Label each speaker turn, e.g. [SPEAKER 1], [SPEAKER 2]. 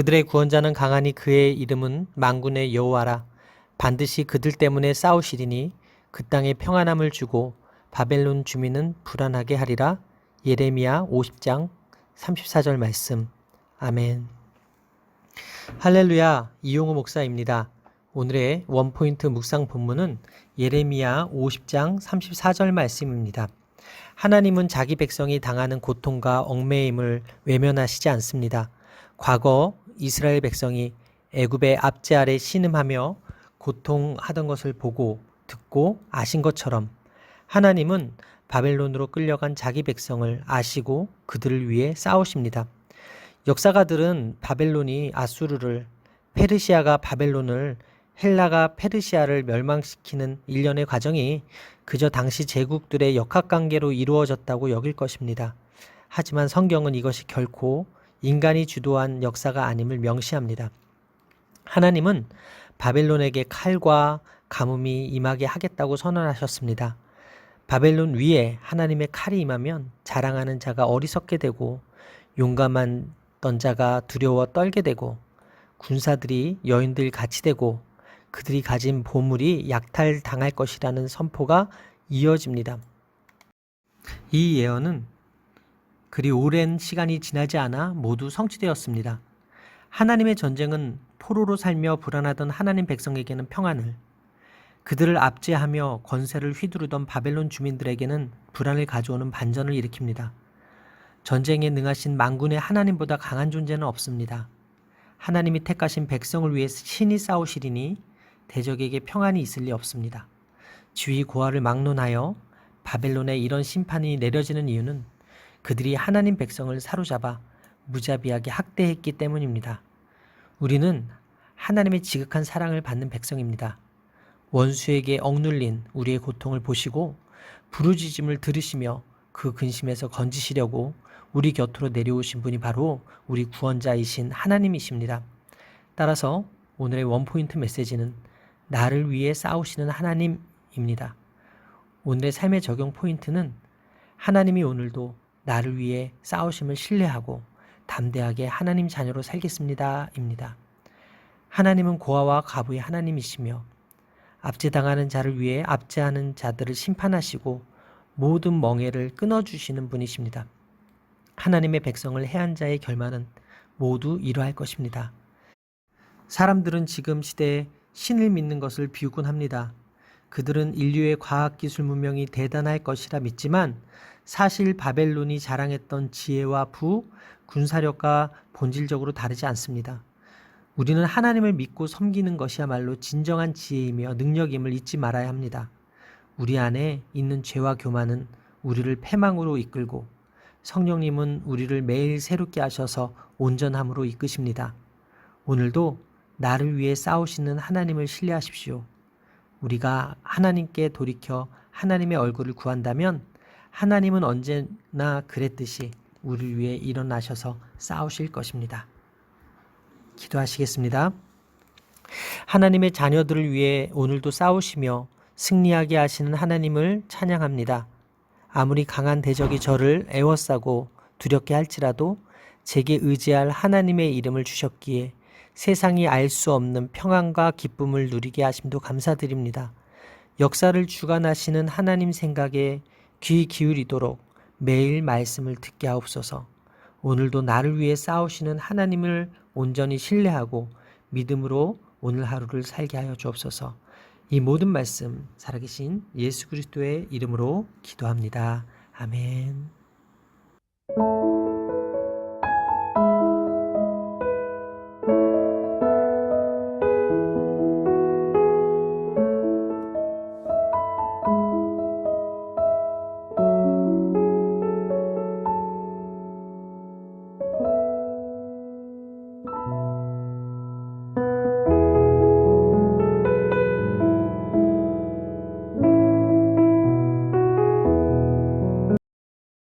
[SPEAKER 1] 그들의 구원자는 강하니 그의 이름은 만군의 여호와라. 반드시 그들 때문에 싸우시리니 그 땅에 평안함을 주고 바벨론 주민은 불안하게 하리라. 예레미야 50장 34절 말씀. 아멘. 할렐루야. 이용호 목사입니다. 오늘의 원포인트 묵상 본문은 예레미야 50장 34절 말씀입니다. 하나님은 자기 백성이 당하는 고통과 얽매임을 외면하시지 않습니다. 과거 이스라엘 백성이 애굽의 압제 아래 신음하며 고통하던 것을 보고 듣고 아신 것처럼 하나님은 바벨론으로 끌려간 자기 백성을 아시고 그들을 위해 싸우십니다. 역사가들은 바벨론이 아수르를 페르시아가 바벨론을 헬라가 페르시아를 멸망시키는 일련의 과정이 그저 당시 제국들의 역학관계로 이루어졌다고 여길 것입니다. 하지만 성경은 이것이 결코 인간이 주도한 역사가 아님을 명시합니다. 하나님은 바벨론에게 칼과 가뭄이 임하게 하겠다고 선언하셨습니다. 바벨론 위에 하나님의 칼이 임하면 자랑하는 자가 어리석게 되고 용감한 던 자가 두려워 떨게 되고 군사들이 여인들 같이 되고 그들이 가진 보물이 약탈당할 것이라는 선포가 이어집니다. 이 예언은 그리 오랜 시간이 지나지 않아 모두 성취되었습니다. 하나님의 전쟁은 포로로 살며 불안하던 하나님 백성에게는 평안을, 그들을 압제하며 권세를 휘두르던 바벨론 주민들에게는 불안을 가져오는 반전을 일으킵니다. 전쟁에 능하신 만군의 하나님보다 강한 존재는 없습니다. 하나님이 택하신 백성을 위해 신이 싸우시리니 대적에게 평안이 있을 리 없습니다. 지위 고하를 막론하여 바벨론에 이런 심판이 내려지는 이유는 그들이 하나님 백성을 사로잡아 무자비하게 학대했기 때문입니다. 우리는 하나님의 지극한 사랑을 받는 백성입니다. 원수에게 억눌린 우리의 고통을 보시고 부르짖음을 들으시며 그 근심에서 건지시려고 우리 곁으로 내려오신 분이 바로 우리 구원자이신 하나님이십니다. 따라서 오늘의 원포인트 메시지는 나를 위해 싸우시는 하나님입니다. 오늘의 삶의 적용 포인트는 하나님이 오늘도 나를 위해 싸우심을 신뢰하고 담대하게 하나님 자녀로 살겠습니다. 입니다. 하나님은 고아와 가부의 하나님이시며 압제당하는 자를 위해 압제하는 자들을 심판하시고 모든 멍해를 끊어주시는 분이십니다. 하나님의 백성을 해한 자의 결말은 모두 이러할 것입니다. 사람들은 지금 시대에 신을 믿는 것을 비웃곤 합니다. 그들은 인류의 과학기술 문명이 대단할 것이라 믿지만 사실 바벨론이 자랑했던 지혜와 부, 군사력과 본질적으로 다르지 않습니다. 우리는 하나님을 믿고 섬기는 것이야말로 진정한 지혜이며 능력임을 잊지 말아야 합니다. 우리 안에 있는 죄와 교만은 우리를 패망으로 이끌고 성령님은 우리를 매일 새롭게 하셔서 온전함으로 이끄십니다. 오늘도 나를 위해 싸우시는 하나님을 신뢰하십시오. 우리가 하나님께 돌이켜 하나님의 얼굴을 구한다면 하나님은 언제나 그랬듯이 우리를 위해 일어나셔서 싸우실 것입니다. 기도하시겠습니다. 하나님의 자녀들을 위해 오늘도 싸우시며 승리하게 하시는 하나님을 찬양합니다. 아무리 강한 대적이 저를 애워싸고 두렵게 할지라도 제게 의지할 하나님의 이름을 주셨기에 세상이 알 수 없는 평안과 기쁨을 누리게 하심도 감사드립니다. 역사를 주관하시는 하나님 생각에 귀 기울이도록 매일 말씀을 듣게 하옵소서. 오늘도 나를 위해 싸우시는 하나님을 온전히 신뢰하고 믿음으로 오늘 하루를 살게 하여 주옵소서. 이 모든 말씀 살아계신 예수 그리스도의 이름으로 기도합니다. 아멘.